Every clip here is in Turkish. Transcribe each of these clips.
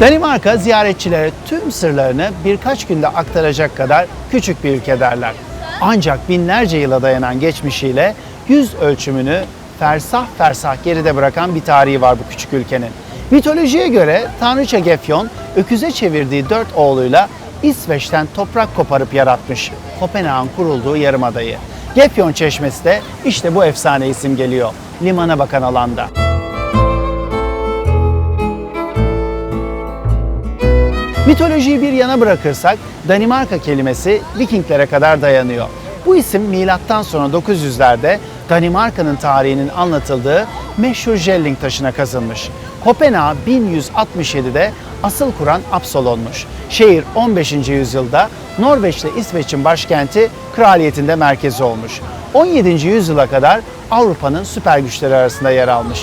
Danimarka ziyaretçilere tüm sırlarını birkaç günde aktaracak kadar küçük bir ülke derler. Ancak binlerce yıla dayanan geçmişiyle yüz ölçümünü fersah fersah geride bırakan bir tarihi var bu küçük ülkenin. Mitolojiye göre Tanrıça Gefyon öküze çevirdiği dört oğluyla İsveç'ten toprak koparıp yaratmış Kopenhag'ın kurulduğu yarımadayı. Gefyon Çeşmesi de işte bu efsane isim geliyor. Limana bakan alanda. Mitolojiyi bir yana bırakırsak Danimarka kelimesi Vikinglere kadar dayanıyor. Bu isim milattan sonra 900'lerde Danimarka'nın tarihinin anlatıldığı meşhur Jelling taşına kazınmış. Kopenhag 1167'de asıl kuran Absolon'muş. Şehir 15. yüzyılda Norveç ile İsveç'in başkenti kraliyetinde merkezi olmuş. 17. yüzyıla kadar Avrupa'nın süper güçleri arasında yer almış.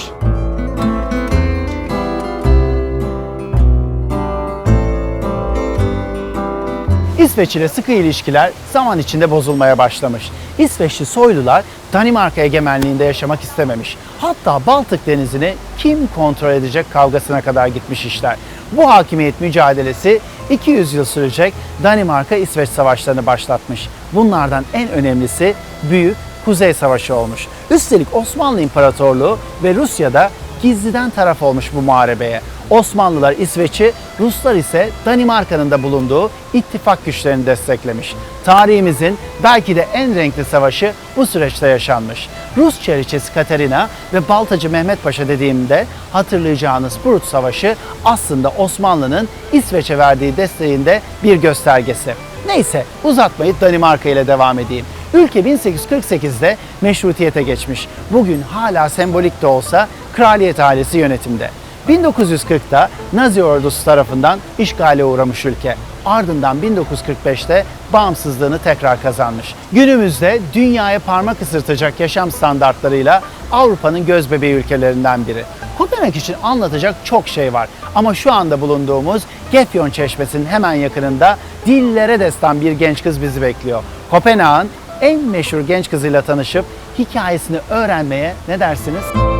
İsveç ile sıkı ilişkiler zaman içinde bozulmaya başlamış. İsveçli soylular Danimarka egemenliğinde yaşamak istememiş. Hatta Baltık Denizi'ni kim kontrol edecek kavgasına kadar gitmiş işler. Bu hakimiyet mücadelesi 200 yıl sürecek Danimarka-İsveç savaşlarını başlatmış. Bunlardan en önemlisi Büyük Kuzey Savaşı olmuş. Üstelik Osmanlı İmparatorluğu ve Rusya'da gizliden taraf olmuş bu muharebeye. Osmanlılar İsveç'i, Ruslar ise Danimarka'nın da bulunduğu ittifak güçlerini desteklemiş. Tarihimizin belki de en renkli savaşı bu süreçte yaşanmış. Rus çeriçesi Katerina ve Baltacı Mehmet Paşa dediğimde hatırlayacağınız Prut Savaşı aslında Osmanlı'nın İsveç'e verdiği desteğinde bir göstergesi. Neyse uzatmayıp Danimarka ile devam edeyim. Ülke 1848'de meşrutiyete geçmiş. Bugün hala sembolik de olsa kraliyet ailesi yönetimde. 1940'da Nazi ordusu tarafından işgale uğramış ülke. Ardından 1945'te bağımsızlığını tekrar kazanmış. Günümüzde dünyaya parmak ısırtacak yaşam standartlarıyla Avrupa'nın gözbebeği ülkelerinden biri. Kopenhag için anlatacak çok şey var. Ama şu anda bulunduğumuz Gefyon Çeşmesi'nin hemen yakınında dillere destan bir genç kız bizi bekliyor. Kopenhag'ın en meşhur genç kızıyla tanışıp hikayesini öğrenmeye ne dersiniz?